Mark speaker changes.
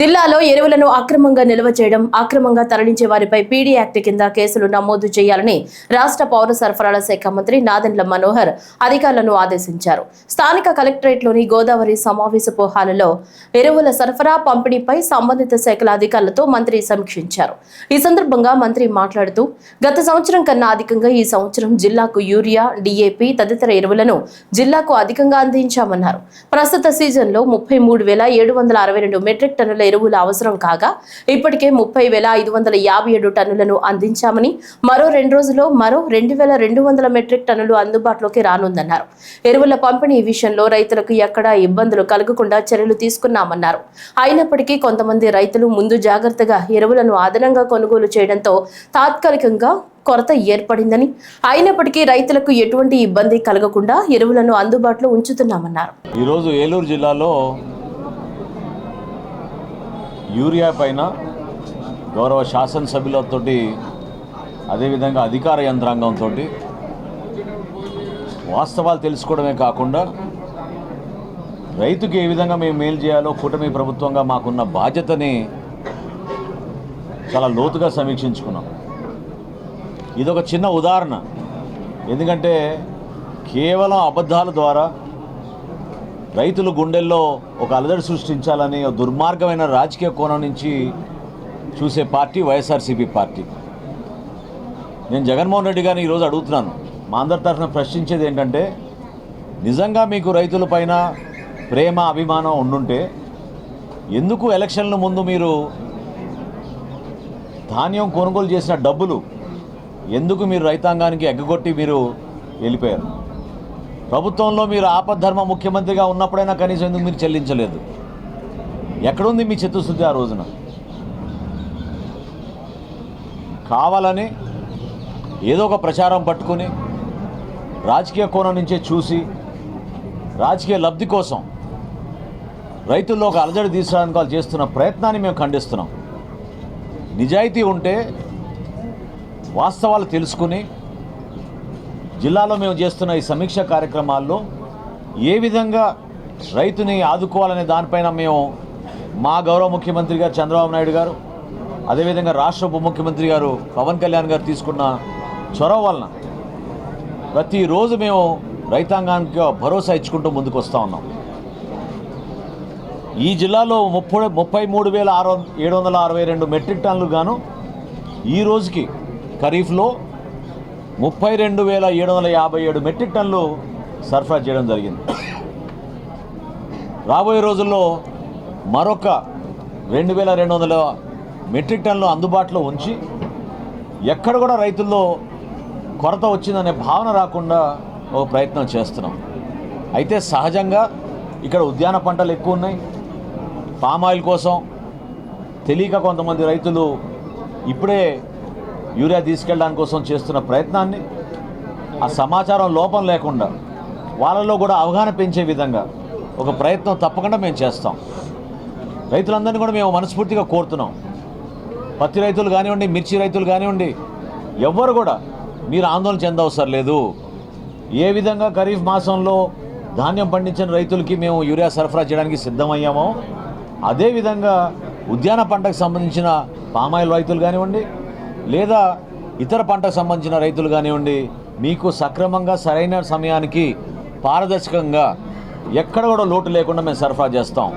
Speaker 1: జిల్లాలో ఎరువులను అక్రమంగా నిల్వ చేయడం అక్రమంగా తరలించే వారిపై పీడీ యాక్ట్ కింద కేసులు నమోదు చేయాలని రాష్ట్ర పౌర సరఫరాల శాఖ మంత్రి నాదెండ్ల మనోహర్ అధికారులను ఆదేశించారు. స్థానిక కలెక్టరేట్లోని గోదావరి సమావేశపు హాలులో ఎరువుల సరఫరా పంపిణీపై సంబంధిత శాఖల అధికారులతో మంత్రి సమీక్షించారు. ఈ సందర్భంగా మంత్రి మాట్లాడుతూ గత సంవత్సరం కన్నా అధికంగా ఈ సంవత్సరం జిల్లాకు యూరియా డిఏపి తదితర ఎరువులను జిల్లాకు అధికంగా అందించామన్నారు. ప్రస్తుత సీజన్లో ముప్పై మూడు వేల ఏడు వందల అరవై రెండు మెట్రిక్ టన్నుల ఎరువులు అవసరం కాగా ఇప్పటికే ముప్పై వేల ఐదు వందల యాభై ఏడు టన్నులను అందించామని మరో రెండు రోజుల్లో మరో రెండు వేల రెండు వందల మెట్రిక్ టన్నులు అందుబాటులోకి రానుందన్నారు. ఎరువుల పంపిణీ విషయంలో రైతులకు ఎక్కడా ఇబ్బందులు కలగకుండా చర్యలు తీసుకున్నామన్నారు. అయినప్పటికీ కొంతమంది రైతులు ముందు జాగ్రత్తగా ఎరువులను అదనంగా కొనుగోలు చేయడంతో తాత్కాలికంగా కొరత ఏర్పడిందని అయినప్పటికీ రైతులకు ఎటువంటి ఇబ్బంది కలగకుండా ఎరువులను అందుబాటులో ఉంచుతున్నామన్నారు.
Speaker 2: ఈరోజు ఏలూరు జిల్లాలో యూరియా పైన గౌరవ శాసనసభ్యులతో అదేవిధంగా అధికార యంత్రాంగంతో వాస్తవాలు తెలుసుకోవడమే కాకుండా రైతుకి ఏ విధంగా మేము మేలు చేయాలో కూటమి ప్రభుత్వంగా మాకున్న బాధ్యతని చాలా లోతుగా సమీక్షించుకున్నాం. ఇదొక చిన్న ఉదాహరణ. ఎందుకంటే కేవలం అబద్ధాల ద్వారా రైతుల గుండెల్లో ఒక అలజడి సృష్టించాలని దుర్మార్గమైన రాజకీయ కోణం నుంచి చూసే పార్టీ వైఎస్ఆర్సీపీ పార్టీ. నేను జగన్మోహన్ రెడ్డి గారిని ఈరోజు అడుగుతున్నాను. మా అందరి తరఫున ప్రశ్నించేది ఏంటంటే నిజంగా మీకు రైతుల పైన ప్రేమ అభిమానం ఉండుంటే ఎందుకు ఎలక్షన్ల ముందు మీరు ధాన్యం కొనుగోలు చేసిన డబ్బులు ఎందుకు మీరు రైతాంగానికి ఎగ్గగొట్టి మీరు వెళ్ళిపోయారు? ప్రభుత్వంలో మీరు ఆపద్ధర్మ ముఖ్యమంత్రిగా ఉన్నప్పుడైనా కనీసం ఎందుకు మీరు చెల్లించలేదు? ఎక్కడుంది మీ చిత్తశుద్ధి ఆ రోజున? కావాలని ఏదో ఒక ప్రచారం పట్టుకుని రాజకీయ కోణం నుంచే చూసి రాజకీయ లబ్ధి కోసం రైతుల్లో ఒక అలజడి తీసుకురావడానికి వాళ్ళు చేస్తున్న ప్రయత్నాన్ని మేము ఖండిస్తున్నాం. నిజాయితీ ఉంటే వాస్తవాలు తెలుసుకుని జిల్లాలో మేము చేస్తున్న ఈ సమీక్ష కార్యక్రమాల్లో ఏ విధంగా రైతుని ఆదుకోవాలనే దానిపైన మేము మా గౌరవ ముఖ్యమంత్రి గారు చంద్రబాబు నాయుడు గారు అదేవిధంగా రాష్ట్ర ఉప ముఖ్యమంత్రి గారు పవన్ కళ్యాణ్ గారు తీసుకున్న చొరవ వలన ప్రతిరోజు మేము రైతాంగానికి భరోసా ఇచ్చుకుంటూ ముందుకు వస్తూ ఉన్నాం. ఈ జిల్లాలో ముప్పై ముప్పై మూడు వేల ఆరు ఏడు వందల అరవై రెండు మెట్రిక్ టన్నులు గాను ఈ రోజుకి ఖరీఫ్లో ముప్పై రెండు వేల ఏడు వందల యాభై ఏడు మెట్రిక్ టన్నులు సరఫరా చేయడం జరిగింది. రాబోయే రోజుల్లో మరొక రెండు వేల రెండు వందల మెట్రిక్ టన్నులు అందుబాటులో ఉంచి ఎక్కడ కూడా రైతుల్లో కొరత వచ్చిందనే భావన రాకుండా ఒక ప్రయత్నం చేస్తున్నాం. అయితే సహజంగా ఇక్కడ ఉద్యాన పంటలు ఎక్కువ ఉన్నాయి. పామాయిల్ కోసం తెలియక కొంతమంది రైతులు ఇప్పుడే యూరియా తీసుకెళ్ళడానికి కోసం చేస్తున్న ప్రయత్నాన్ని ఆ సమాచారం లోపం లేకుండా వాళ్ళలో కూడా అవగాహన పెంచే విధంగా ఒక ప్రయత్నం తప్పకుండా మేము చేస్తాం. రైతులందరినీ కూడా మేము మనస్ఫూర్తిగా కోరుతున్నాం. పత్తి రైతులు కానివ్వండి మిర్చి రైతులు కానివ్వండి ఎవ్వరు కూడా మీరు ఆందోళన చెందవసరం లేదు. ఏ విధంగా ఖరీఫ్ మాసంలో ధాన్యం పండించిన రైతులకి మేము యూరియా సరఫరా చేయడానికి సిద్ధమయ్యామో అదేవిధంగా ఉద్యాన పంటకు సంబంధించిన పామాయిల్ రైతులు కానివ్వండి లేదా ఇతర పంటకు సంబంధించిన రైతులు కానివ్వండి మీకు సక్రమంగా సరైన సమయానికి పారదర్శకంగా ఎక్కడ కూడా లోటు లేకుండా మేము సరఫరా చేస్తాం.